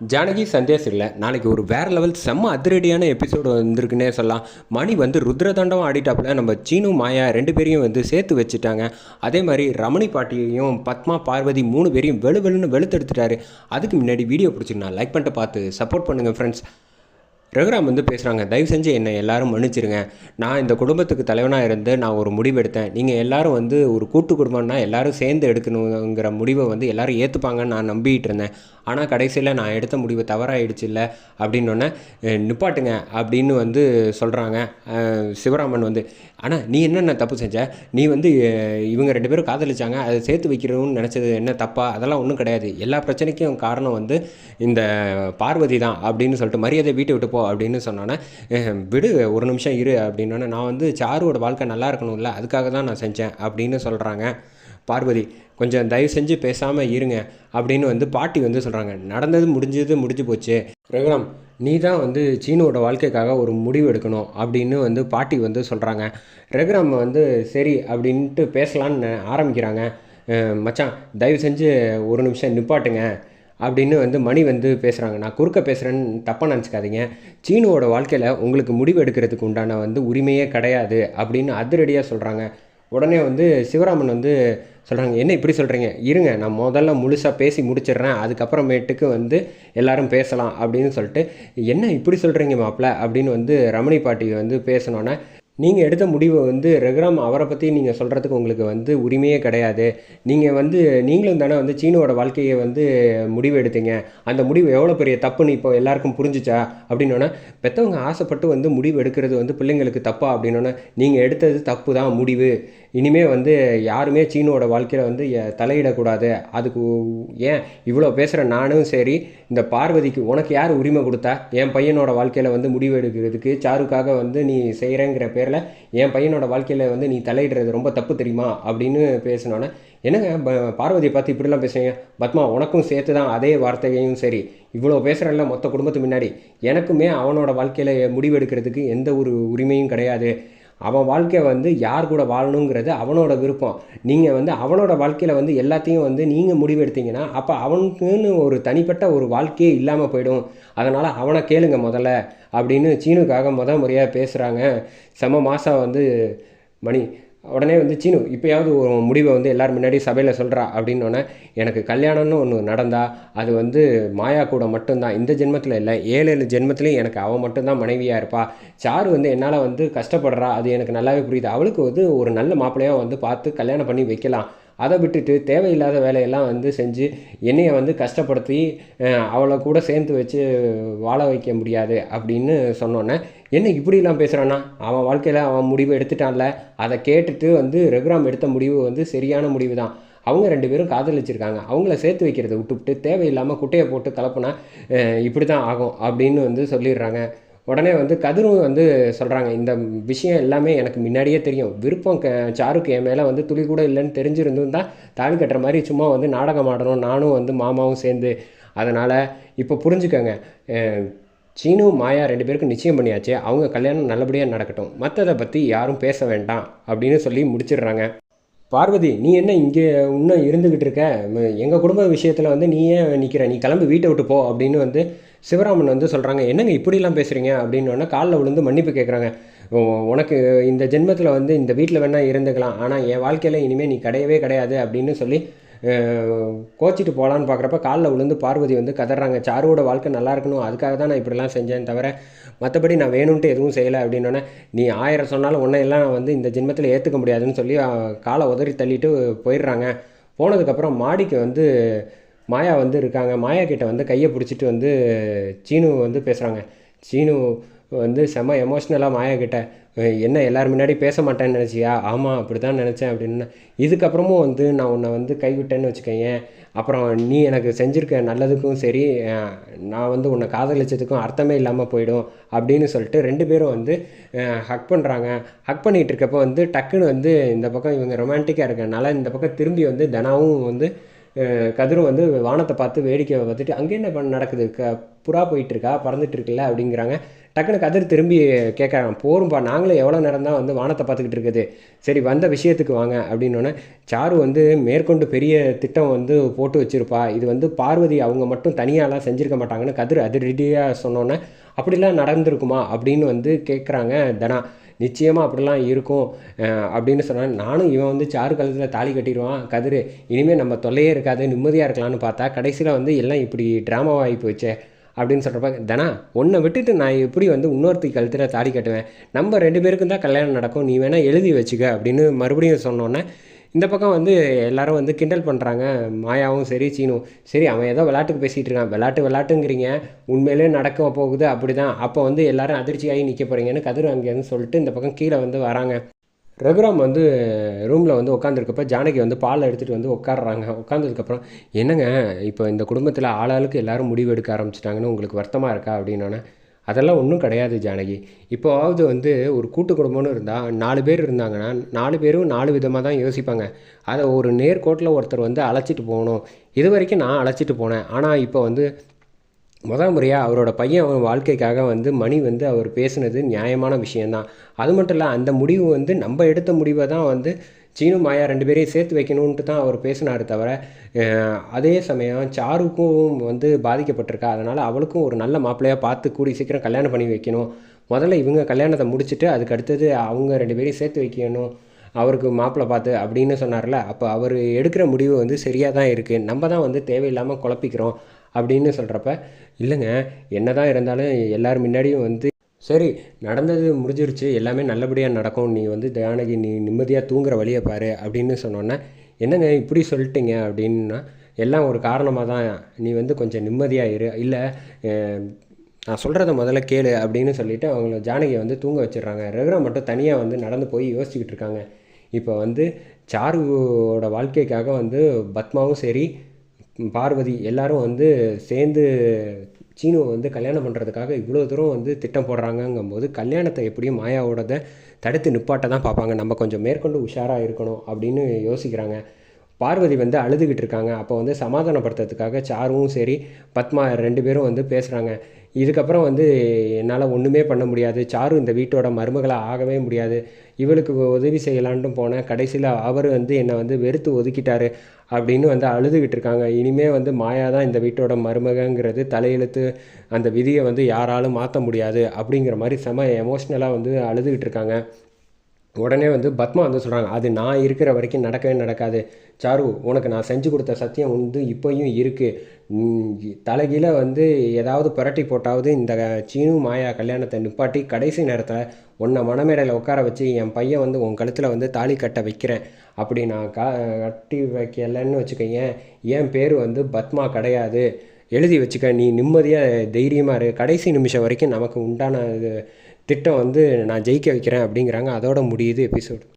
ஜானகி சந்தேஷ் இல்லை. நாளைக்கு ஒரு வேறு லெவல் செம்ம அதிரடியான எபிசோடு வந்திருக்குன்னே சொல்லலாம். மணி வந்து ருத்ரதண்டம் ஆடிட்டாப்புல. நம்ம சீனு மாயா ரெண்டு பேரையும் வந்து சேர்த்து வச்சுட்டாங்க. அதே மாதிரி ரமணி பாட்டியையும் பத்மா பார்வதி மூணு பேரையும் வெளு வெளுன்னு வெளுத்தெடுத்துட்டாரு. அதுக்கு முன்னாடி வீடியோ பிடிச்சிருந்தா லைக் பண்ணிட்டு பார்த்து சப்போர்ட் பண்ணுங்கள் ஃப்ரெண்ட்ஸ் ரகுராம் வந்து பேசுகிறாங்க தயவு செஞ்சு என்னை எல்லாரும் மன்னிச்சிருங்க. நான் இந்த குடும்பத்துக்கு தலைவனாக இருந்து நான் ஒரு முடிவு எடுத்தேன். நீங்கள் எல்லாரும் வந்து ஒரு கூட்டு குடும்பம்னா எல்லாரும் சேர்ந்து எடுக்கணுங்கிற முடிவை வந்து எல்லாரும் ஏற்றுப்பாங்கன்னு நான் நம்பிக்கிட்டு இருந்தேன். ஆனால் கடைசியில் நான் எடுத்த முடிவு தவறாயிடுச்சு இல்லை அப்படின்னொன்னே நிப்பாட்டுங்க அப்படின்னு வந்து சொல்கிறாங்க சிவராமன் வந்து ஆனால் நீ என்னென்ன தப்பு செஞ்ச? நீ வந்து இவங்க ரெண்டு பேரும் காதலிச்சாங்க அதை சேர்த்து வைக்கணும்னு நினச்சது என்ன தப்பா? அதெல்லாம் ஒன்றும் கிடையாது. எல்லா பிரச்சனைக்கும் காரணம் வந்து இந்த பார்வதி தான் அப்படின்னு சொல்லிட்டு மரியாதை வீட்டை விட்டு போ அப்படின்னு சொன்னோன்னே விடு ஒரு நிமிஷம் இரு அப்படின்னோடனே நான் வந்து சாருவோட வாழ்க்கை நல்லா இருக்கணும்ல அதுக்காக தான் நான் செஞ்சேன் அப்படின்னு சொல்கிறாங்க பார்வதி கொஞ்சம் தயவு செஞ்சு பேசாமல் இருங்க அப்படின்னு வந்து பாட்டி வந்து சொல்கிறாங்க நடந்தது முடிஞ்சது முடிஞ்சு போச்சு. ரகுராம் நீ தான் வந்து சீனுவோட வாழ்க்கைக்காக ஒரு முடிவு எடுக்கணும் அப்படின்னு வந்து பாட்டி வந்து சொல்கிறாங்க ரகுராம் வந்து சரி அப்படின்ட்டு பேசலான்னு ஆரம்பிக்கிறாங்க. மச்சான் தயவு செஞ்சு ஒரு நிமிஷம் நிப்பாட்டுங்க அப்படின்னு வந்து மணி வந்து பேசுகிறாங்க நான் குறுக்க பேசுகிறேன்னு தப்பாக நினச்சிக்காதீங்க. சீனுவோட வாழ்க்கையில் உங்களுக்கு முடிவு எடுக்கிறதுக்கு உண்டான வந்து உரிமையே கிடையாது அப்படின்னு அதிரடியாக சொல்கிறாங்க உடனே வந்து சிவராமன் வந்து சொல்கிறாங்க என்ன இப்படி சொல்கிறீங்க இருங்க நான் முதல்ல முழுசாக பேசி முடிச்சிடுறேன். அதுக்கப்புறமேட்டுக்கு வந்து எல்லாரும் பேசலாம். அப்படின்னு சொல்லிட்டு என்ன இப்படி சொல்கிறீங்க மாப்பிள்ள? அப்படின்னு வந்து ரமணி பாட்டி வந்து பேசினோன்னே நீங்கள் எடுத்த முடிவை வந்து ரகுராம் அவரை பற்றி நீங்கள் சொல்கிறதுக்கு உங்களுக்கு வந்து உரிமையே கிடையாது. நீங்கள் வந்து நீங்களும் தானே வந்து சீனோட வாழ்க்கையை வந்து முடிவு எடுத்தீங்க. அந்த முடிவு எவ்வளோ பெரிய தப்புன்னு இப்போ எல்லாருக்கும் புரிஞ்சுச்சா? அப்படின்னோன்னா பெற்றவங்க ஆசைப்பட்டு வந்து முடிவு எடுக்கிறது வந்து பிள்ளைங்களுக்கு தப்பா? அப்படின்னோன்னா நீங்கள் எடுத்தது தப்பு தான் முடிவு. இனிமேல் வந்து யாருமே சீனோட வாழ்க்கையில் வந்து தலையிடக்கூடாது. அதுக்கு ஏன் இவ்வளோ பேசுகிற நானும் சரி இந்த பார்வதிக்கு உனக்கு யார் உரிமை கொடுத்தா? என் பையனோட வாழ்க்கையில் வந்து முடிவு எடுக்கிறதுக்கு சாருக்காக வந்து நீ செய்கிறேங்கிற பேர் பேரில் என் பையனோட வாழ்க்கையில் வந்து நீ தலையிடுறது ரொம்ப தப்பு தெரியுமா? அப்படின்னு பேசினோன்னே என்னங்க ப- பார்வதியை பார்த்து இப்படிலாம் பேசுறீங்க? பத்மா உனக்கும் சேர்த்து தான் அதே வார்த்தையையும் சரி. இவ்வளோ பேசுகிறல்ல மொத்த குடும்பத்து முன்னாடி. எனக்குமே அவனோட வாழ்க்கையில் முடிவெடுக்கிறதுக்கு எந்த ஒரு உரிமையும் கிடையாது. அவன் வாழ்க்கை வந்து யார் கூட வாழணுங்கிறது அவனோட விருப்பம். நீங்கள் வந்து அவனோட வாழ்க்கையில் வந்து எல்லாத்தையும் வந்து நீங்கள் முடிவெடுத்தீங்கன்னா அப்போ அவனுக்குன்னு ஒரு தனிப்பட்ட ஒரு வாழ்க்கையே இல்லாமல் போயிடும். அதனால் அவனை கேளுங்க முதல்ல அப்படின்னு சீனுக்காக முத முறையாக பேசுகிறாங்க செம மாதம் வந்து மணி உடனே வந்து சீனு இப்போயாவது ஒரு முடிவை வந்து எல்லோரும் முன்னாடி சபையில் சொல்கிறா அப்படின்னோடனே எனக்கு கல்யாணம்னு ஒன்று நடந்தா அது வந்து மாயா கூட மட்டும்தான். இந்த ஜென்மத்தில் இல்லை. ஏழு ஏழு ஜென்மத்துலேயும் எனக்கு அவன் மட்டும்தான் மனைவியாக இருப்பா. சாரு வந்து என்னால் வந்து கஷ்டப்படுறா. அது எனக்கு நல்லாவே புரியுது. அவளுக்கு வந்து ஒரு நல்ல மாப்பிள்ளையாக வந்து பார்த்து கல்யாணம் பண்ணி வைக்கலாம். அதை விட்டுட்டு தேவையில்லாத வேலையெல்லாம் வந்து செஞ்சு என்னையை வந்து கஷ்டப்படுத்தி அவளை கூட சேர்த்து வச்சு வாழ வைக்க முடியாது அப்படின்னு சொன்னோன்னே என்ன இப்படிலாம் பேசுகிறான்னா அவன் வாழ்க்கையில் அவன் முடிவு எடுத்துட்டான்ல. அதை கேட்டுட்டு வந்து ரெகுராம் எடுத்த முடிவு வந்து சரியான முடிவு தான். அவங்க ரெண்டு பேரும் காதலிச்சிருக்காங்க. அவங்கள சேர்த்து வைக்கிறத விட்டுவிட்டு தேவையில்லாமல் குட்டையை போட்டு கலப்புனா இப்படி தான் ஆகும் அப்படின்னு வந்து சொல்லிடுறாங்க. உடனே வந்து கதிரும் வந்து சொல்கிறாங்க இந்த விஷயம் எல்லாமே எனக்கு முன்னாடியே தெரியும். விருப்பம் க சாருக்கு என் மேலே வந்து துளி கூட இல்லைன்னு தெரிஞ்சிருந்தும் தான் தாலி கட்டுற மாதிரி சும்மா வந்து நாடகம் ஆடணும் நானும் வந்து மாமாவும் சேர்ந்து. அதனால் இப்போ புரிஞ்சுக்கோங்க சீனு மாயா ரெண்டு பேருக்கும் நிச்சயம் பண்ணியாச்சு. அவங்க கல்யாணம் நல்லபடியாக நடக்கட்டும். மற்றதை பற்றி யாரும் பேச வேண்டாம் அப்படின்னு சொல்லி முடிச்சிடுறாங்க. பார்வதி நீ என்ன இங்கே இன்னும் இருந்துக்கிட்டு இருக்க? எங்கள் குடும்ப விஷயத்தில் வந்து நீ ஏன் நிற்கிற நீ கிளம்பி வீட்டை விட்டு போ அப்படின்னு வந்து சிவராமன் வந்து சொல்கிறாங்க என்னங்க இப்படிலாம் பேசுகிறீங்க அப்படின்னோடனே காலில் விழுந்து மன்னிப்பு கேட்குறாங்க உனக்கு இந்த ஜென்மத்தில் வந்து இந்த வீட்டில் வேணால் இருந்துக்கலாம். ஆனால் என் வாழ்க்கையில் இனிமேல் நீ கிடையவே கிடையாது அப்படின்னு சொல்லி கோச்சிட்டு போகலான்னு பார்க்குறப்ப காலில் விழுந்து பார்வதி வந்து கதறாங்க. சாருவோட வாழ்க்கை நல்லா இருக்கணும். அதுக்காக தான் நான் இப்படிலாம் செஞ்சேன் தவிர மற்றபடி நான் வேணும்ன்ட்டு எதுவும் செய்யலை அப்படின்னோடனே நீ ஆயிரம் சொன்னாலும் உன்னையெல்லாம் நான் வந்து இந்த ஜென்மத்தில் ஏற்றுக்க முடியாதுன்னு சொல்லி காலை உதறி தள்ளிட்டு போயிடுறாங்க. போனதுக்கப்புறம் மாடிக்கு வந்து மாயா வந்து இருக்காங்க. மாயா கிட்ட வந்து கையை பிடிச்சிட்டு வந்து சீனு வந்து பேசுகிறாங்க சீனு வந்து செம எமோஷ்னலாக மாயா கிட்ட என்ன எல்லாரும் முன்னாடி பேச மாட்டேன்னு நினச்சியா? ஆமாம் அப்படி தான் நினச்சேன் அப்படின்னு. இதுக்கப்புறமும் வந்து நான் உன்னை வந்து கைவிட்டேன்னு வச்சுக்கேன் அப்புறம் நீ எனக்கு செஞ்சுருக்க நல்லதுக்கும் சரி நான் வந்து உன்னை காதலிச்சதுக்கும் அர்த்தமே இல்லாமல் போயிடும் அப்படின்னு சொல்லிட்டு ரெண்டு பேரும் வந்து ஹக் பண்ணுறாங்க ஹக் பண்ணிகிட்டு இருக்கப்போ வந்து டக்குன்னு வந்து இந்த பக்கம் இவங்க ரொமான்டிக்காக இருக்கனால இந்த பக்கம் திரும்பி வந்து தனாவும் வந்து கதிரும் வந்து வானத்தை பார்த்து வேடிக்கை பார்த்துட்டு அங்கே என்ன பண்ண நடக்குது? க புறா போயிட்டுருக்கா? பறந்துட்டு இருக்குல்ல அப்படிங்கிறாங்க. டக்குன்னு கதிர் திரும்பி கேட்குறாங்க போரும்பா நாங்களும் எவ்வளோ நேரம் தான் வந்து வானத்தை பார்த்துக்கிட்டு இருக்குது. சரி வந்த விஷயத்துக்கு வாங்க. அப்படின்னோடனே சாரு வந்து மேற்கொண்டு பெரிய திட்டம் வந்து போட்டு வச்சிருப்பா. இது வந்து பார்வதி அவங்க மட்டும் தனியாலாம் செஞ்சுருக்க மாட்டாங்கன்னு கதிர் அதிரடியாக சொன்னோன்னே அப்படிலாம் நடந்திருக்குமா? அப்படின்னு வந்து கேட்குறாங்க தனா. நிச்சயமாக அப்படிலாம் இருக்கும். அப்படின்னு சொன்னான். நானும் இவன் வந்து சாரு கழுத்தில் தாலி கட்டிடுவான். கதிர் இனிமேல் நம்ம தொல்லையே இருக்காது நிம்மதியாக இருக்கலாம்னு பார்த்தா கடைசியில் வந்து எல்லாம் இப்படி ட்ராமாவாகி போச்சே அப்படின்னு சொல்கிறப்ப தனா உன்னை விட்டுட்டு நான் எப்படி வந்து இன்னொருத்தி கழுத்தில் தாலி கட்டுவேன்? நம்ம ரெண்டு பேருக்கும் தான் கல்யாணம் நடக்கும். நீ வேணால் எழுதி வச்சுக்க அப்படின்னு மறுபடியும் சொன்னோன்னே இந்த பக்கம் வந்து எல்லாரும் வந்து கிண்டல் பண்ணுறாங்க மாயாவும் சரி சீனும் சரி அவன் ஏதோ விளாட்டுக்கு பேசிகிட்டு இருக்கான். விளையாட்டு விளாட்டுங்கிறீங்க உண்மையிலே நடக்க போகுது அப்படி தான் அப்போ வந்து எல்லாரும் அதிர்ச்சியாகி நிற்க போகிறீங்கன்னு கதிர் அங்கேருந்து சொல்லிட்டு இந்த பக்கம் கீழே வந்து வராங்க. ரகுராம் வந்து ரூமில் வந்து உட்காந்துருக்கப்ப ஜானகி வந்து பால் எடுத்துகிட்டு வந்து உட்காடுறாங்க உட்காந்ததுக்கப்புறம் என்னங்க இப்போ இந்த குடும்பத்தில் ஆளாளுக்கு எல்லாரும் முடிவு எடுக்க ஆரம்பிச்சிட்டாங்கன்னு உங்களுக்கு வருத்தமாக இருக்கா? அப்படின்னோன்னே அதெல்லாம் ஒன்றும் கிடையாது ஜானகி. இப்போவாவது வந்து ஒரு கூட்டு குடும்பம்னு இருந்தால் நாலு பேர் இருந்தாங்கன்னா நாலு பேரும் நாலு விதமாக தான் யோசிப்பாங்க. அதை ஒரு நேர்கோட்டில் ஒருத்தர் வந்து அழைச்சிட்டு போகணும். இது வரைக்கும் நான் அழைச்சிட்டு போனேன். ஆனால் இப்போ வந்து முதல் முறையாக அவரோட பையன் அவன் வாழ்க்கைக்காக வந்து மணி வந்து அவர் பேசுனது நியாயமான விஷயந்தான் அது மட்டும் இல்லை அந்த முடிவு வந்து நம்ம எடுத்த முடிவை தான் வந்து சீனு மாயா ரெண்டு பேரையும் சேர்த்து வைக்கணுன்ட்டு தான் அவர் பேசினார் தவிர அதே சமயம் சாருக்கும் வந்து பாதிக்கப்பட்டிருக்கா. அதனால் அவளுக்கும் ஒரு நல்ல மாப்பிள்ளையாக பார்த்து கூடி சீக்கிரம் கல்யாணம் பண்ணி வைக்கணும். முதல்ல இவங்க கல்யாணத்தை முடிச்சுட்டு அதுக்கு அடுத்தது அவங்க ரெண்டு பேரையும் சேர்த்து வைக்கணும். அவருக்கு மாப்பிள்ளை பார்த்து அப்படின்னு சொன்னார்ல அப்போ அவர் எடுக்கிற முடிவு வந்து சரியாக தான் இருக்குது நம்ம தான் வந்து தேவையில்லாமல் குழப்பிக்கிறோம் அப்படின்னு சொல்கிறப்ப இல்லைங்க என்ன தான் இருந்தாலும் எல்லோரும் முன்னாடியும் வந்து சரி நடந்தது முடிஞ்சிருச்சு. எல்லாமே நல்லபடியாக நடக்கும். நீ வந்து ஜானகி நீ நிம்மதியாக தூங்குற வழியை பாரு அப்படின்னு சொன்னோன்னே என்னங்க இப்படி சொல்லிட்டீங்க? அப்படின்னா எல்லாம் ஒரு காரணமாக தான். நீ வந்து கொஞ்சம் நிம்மதியாக இரு. இல்லை நான் சொல்கிறத முதல்ல கேளு அப்படின்னு சொல்லிவிட்டு அவங்கள ஜானகியை வந்து தூங்க வச்சிடுறாங்க. ரகுராம் மட்டும் தனியாக வந்து நடந்து போய் யோசிச்சுக்கிட்டு இருக்காங்க. இப்போ வந்து சாருவோட வாழ்க்கைக்காக வந்து பத்மாவும் சரி பார்வதி எல்லாரும் வந்து சேர்ந்து சீனுவை வந்து கல்யாணம் பண்ணுறதுக்காக இவ்வளோ தூரம் வந்து திட்டம் போடுறாங்கங்கும்போது கல்யாணத்தை எப்படியும் மாயாவோடத தடுத்து நிப்பாட்ட தான் பார்ப்பாங்க. நம்ம கொஞ்சம் மேற்கொண்டு உஷாராக இருக்கணும் அப்படின்னு யோசிக்கிறாங்க. பார்வதி வந்து அழுதுகிட்டு இருக்காங்க. அப்போ வந்து சமாதானப்படுத்துறதுக்காக சாருவும் சரி பத்மா ரெண்டு பேரும் வந்து பேசுகிறாங்க இதுக்கப்புறம் வந்து என்னால் ஒன்றுமே பண்ண முடியாது. சாரு இந்த வீட்டோட மருமகளாக ஆகவே முடியாது. இவளுக்கு உதவி செய்யலான்ட்டு போனேன் கடைசியில் அவர் வந்து என்னை வந்து வெறுத்து ஒதுக்கிட்டாரு அப்படின்னு வந்து அழுதுகிட்டு இருக்காங்க. இனிமேல் வந்து மாயா தான் இந்த வீட்டோட மருமகங்கிறது தலையெழுத்து அந்த விதியை வந்து யாராலும் மாற்ற முடியாது அப்படிங்கிற மாதிரி செம எமோஷ்னலாக வந்து அழுதுகிட்டு இருக்காங்க. உடனே வந்து பத்மா வந்து சொல்கிறாங்க அது நான் இருக்கிற வரைக்கும் நடக்கவே நடக்காது. சாரு உனக்கு நான் செஞ்சு கொடுத்த சத்தியம் வந்து இப்போயும் இருக்குது தலைகீழ வந்து ஏதாவது புரட்டி போட்டாவது இந்த சீனு மாயா கல்யாணத்தை நிப்பாட்டி கடைசி நேரத்தில் உன்னை மணமேடையில் உட்கார வச்சு என் பையன் வந்து உன் கழுத்தில் வந்து தாலி கட்ட வைக்கிறேன். அப்படி நான் க கட்டி வைக்கலைன்னு வச்சுக்கோங்க என் பேர் வந்து பத்மா கிடையாது. எழுதி வச்சுக்க நீ நிம்மதியாக தைரியமாக இரு. கடைசி நிமிஷம் வரைக்கும் நமக்கு உண்டான இது திட்டம் வந்து நான் ஜெயிக்க வைக்கிறேன் அப்படிங்கிறாங்க. அதோட முடியுது எபிசோடு.